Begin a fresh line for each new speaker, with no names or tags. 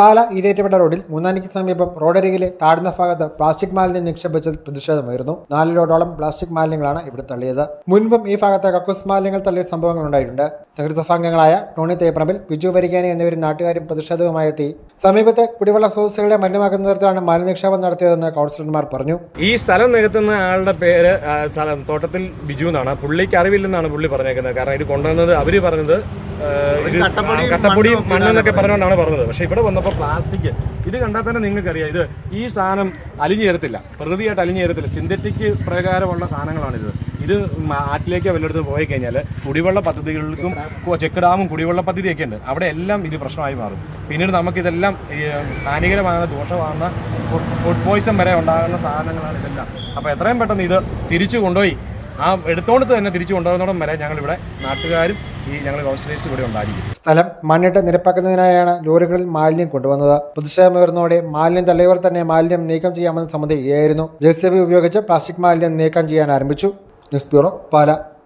പാല ഇരേറ്റപ്പെട്ട റോഡിൽ മൂന്നാനിക്ക് സമീപം റോഡരികിലെ താഴ്ന്ന ഭാഗത്ത് പ്ലാസ്റ്റിക് മാലിന്യം നിക്ഷേപിച്ചതിൽ പ്രതിഷേധമായിരുന്നു. നാല് ലോഡോളം പ്ലാസ്റ്റിക് മാലിന്യങ്ങളാണ് ഇവിടെ തള്ളിയത്. മുൻപും ഈ ഭാഗത്ത് കക്കൂസ് മാലിന്യങ്ങൾ തള്ളിയ സംഭവങ്ങൾ ഉണ്ടായിട്ടുണ്ട്. നഗരസഭാംഗങ്ങളായ ടോണി തേപ്പറമ്പിൽ ബിജു വരികാനി എന്നിവരും നാട്ടുകാരും പ്രതിഷേധവുമായി എത്തി. സമീപത്തെ കുടിവെള്ള സ്രോതസ്സുകളെ മലിനമാക്കുന്ന തരത്തിലാണ് മാലിന്യ നിക്ഷേപം നടത്തിയതെന്ന് കൗൺസിലർമാർ പറഞ്ഞു.
ഈ സ്ഥലം നികത്തുന്ന ആളുടെ പേര് തോട്ടത്തിൽ ബിജു എന്നാണ്. പുള്ളിക്ക് അറിവില്ലെന്നാണ് പുള്ളി പറഞ്ഞേക്കുന്നത്. കാരണം ഇത് കൊണ്ടുവന്നത് അവർ പറഞ്ഞത്
കട്ടപ്പൊടി,
മണ്ണെന്നൊക്കെ പറഞ്ഞുകൊണ്ടാണ് പറഞ്ഞത്. പക്ഷെ ഇവിടെ വന്നപ്പോൾ പ്ലാസ്റ്റിക് ഇത് കണ്ടാൽ തന്നെ നിങ്ങൾക്കറിയാം. ഇത് ഈ സാധനം അലിഞ്ഞു ചേരത്തില്ല. പ്രകൃതിയായിട്ട് അലിഞ്ഞു ചേരത്തില്ല. സിന്തറ്റിക് പ്രകാരമുള്ള സാധനങ്ങളാണിത്. ഇത് ആറ്റിലേക്ക് വല്ലയിടത്തും പോയി കഴിഞ്ഞാൽ കുടിവെള്ള പദ്ധതികൾക്കും ചെക്ക് ഡാമും കുടിവെള്ള പദ്ധതിയൊക്കെ ഉണ്ട് അവിടെ എല്ലാം ഇത് പ്രശ്നമായി മാറും. പിന്നീട് നമുക്കിതെല്ലാം ഈ, ഹാനികരമാകുന്ന ദോഷമാകുന്ന ഫുഡ് പോയിസൺ വരെ ഉണ്ടാകുന്ന സാധനങ്ങളാണ് ഇതെല്ലാം. അപ്പോൾ എത്രയും പെട്ടെന്ന് ഇത് തിരിച്ചു കൊണ്ടുപോയി. ആ എടുത്തോണ്ട് തന്നെ തിരിച്ചു കൊണ്ടുപോകുന്നോടം വരെ ഞങ്ങളിവിടെ നാട്ടുകാരും ഈ ഞങ്ങൾ കൗൺസിലേഴ്സ് ഇവിടെ ഉണ്ടായിരിക്കും.
സ്ഥലം മണ്ണിട്ട് നിരപ്പാക്കുന്നതിനായാണ് ലോറികളിൽ മാലിന്യം കൊണ്ടുവന്നത്. പ്രതിഷേധമുയർന്നതോടെ മാലിന്യം തള്ളിയവർ തന്നെ മാലിന്യം നീക്കം ചെയ്യാമെന്ന സമിതി ഏയായിരുന്നു ജെ സി ബി ഉപയോഗിച്ച് പ്ലാസ്റ്റിക് മാലിന്യം നീക്കം ചെയ്യാൻ ആരംഭിച്ചു. News bureau Pala.